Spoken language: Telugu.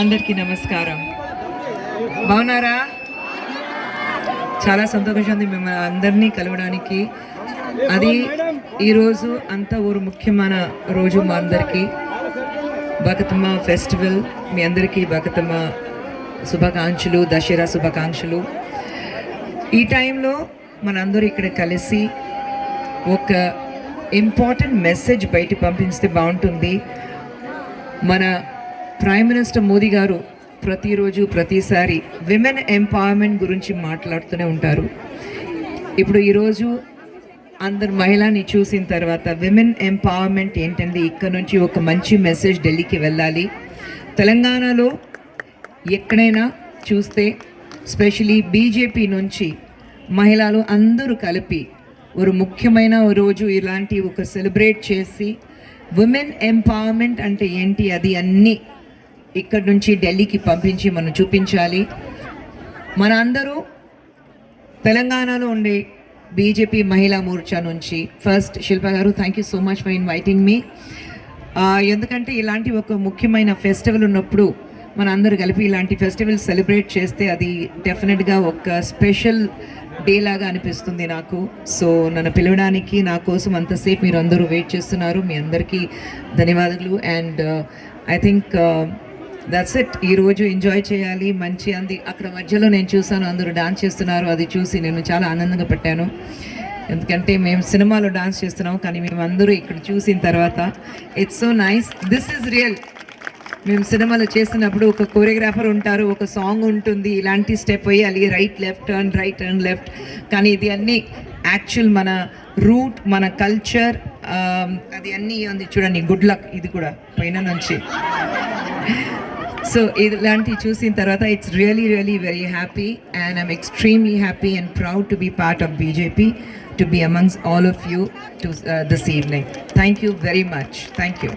అందరికీ నమస్కారం. బాగున్నారా? చాలా సంతోషం ఉంది మిమ్మల్ని అందరినీ కలవడానికి. అది ఈరోజు అంత ఊరు ముఖ్యమైన రోజు మా అందరికీ. బతుకమ్మ ఫెస్టివల్ మీ అందరికీ బతుకమ్మ శుభాకాంక్షలు దసరా శుభాకాంక్షలు. ఈ టైంలో మనందరూ ఇక్కడ కలిసి ఒక ఇంపార్టెంట్ మెసేజ్ బయట పంపిస్తే బాగుంటుంది. మన ప్రైమ్ మినిస్టర్ మోదీ గారు ప్రతిరోజు ప్రతిసారి విమెన్ ఎంపవర్మెంట్ గురించి మాట్లాడుతూనే ఉంటారు. ఇప్పుడు ఈరోజు అందరు మహిళని చూసిన తర్వాత విమెన్ ఎంపవర్మెంట్ ఏంటంటే ఇక్కడ నుంచి ఒక మంచి మెసేజ్ ఢిల్లీకి వెళ్ళాలి. తెలంగాణలో ఎక్కడైనా చూస్తే స్పెషలీ బీజేపీ నుంచి మహిళలు అందరూ కలిపి ఒక ముఖ్యమైన రోజు ఇలాంటి ఒక సెలబ్రేట్ చేసి ఉమెన్ ఎంపవర్మెంట్ అంటే ఏంటి? అది అన్నీ ఇక్కడి నుంచి ఢిల్లీకి పంపించి మనం చూపించాలి. మన అందరూ తెలంగాణలో ఉండే బీజేపీ మహిళా మోర్చా నుంచి. First Shilpa garu thank you so much for inviting మీ ఎందుకంటే ఇలాంటి ఒక ముఖ్యమైన ఫెస్టివల్ ఉన్నప్పుడు మన అందరూ కలిపి ఇలాంటి ఫెస్టివల్ సెలబ్రేట్ చేస్తే అది డెఫినెట్గా ఒక స్పెషల్ డే లాగా అనిపిస్తుంది నాకు. సో నన్ను పిలవడానికి నా కోసం అంతసేపు మీరు అందరూ వెయిట్ చేస్తున్నారు. మీ అందరికీ ధన్యవాదాలు and I think that's it ఈరోజు ఎంజాయ్ చేయాలి మంచి అంది. అక్కడ మధ్యలో నేను చూసాను అందరూ డాన్స్ చేస్తున్నారు. అది చూసి నేను చాలా ఆనందంగా పట్టాను. ఎందుకంటే మేము సినిమాలో డాన్స్ చేస్తున్నాం కానీ మేము అందరూ ఇక్కడ చూసిన తర్వాత it's so nice this is real మేము సినిమాలో చేసినప్పుడు ఒక కోరియోగ్రాఫర్ ఉంటారు ఒక సాంగ్ ఉంటుంది. ఇలాంటి స్టెప్ వేయాలి right left turn right turn left కానీ ఇది అన్నీ యాక్చువల్ మన రూట్ మన కల్చర్ um, అది అన్నీ ఉంది చూడండి. గుడ్ లక్ ఇది కూడా పైన నుంచి. సో ఇలాంటివి చూసిన తర్వాత it's really really very happy and I'm extremely happy and proud to be part of BJP to be amongst all of you to this evening thank you very much thank you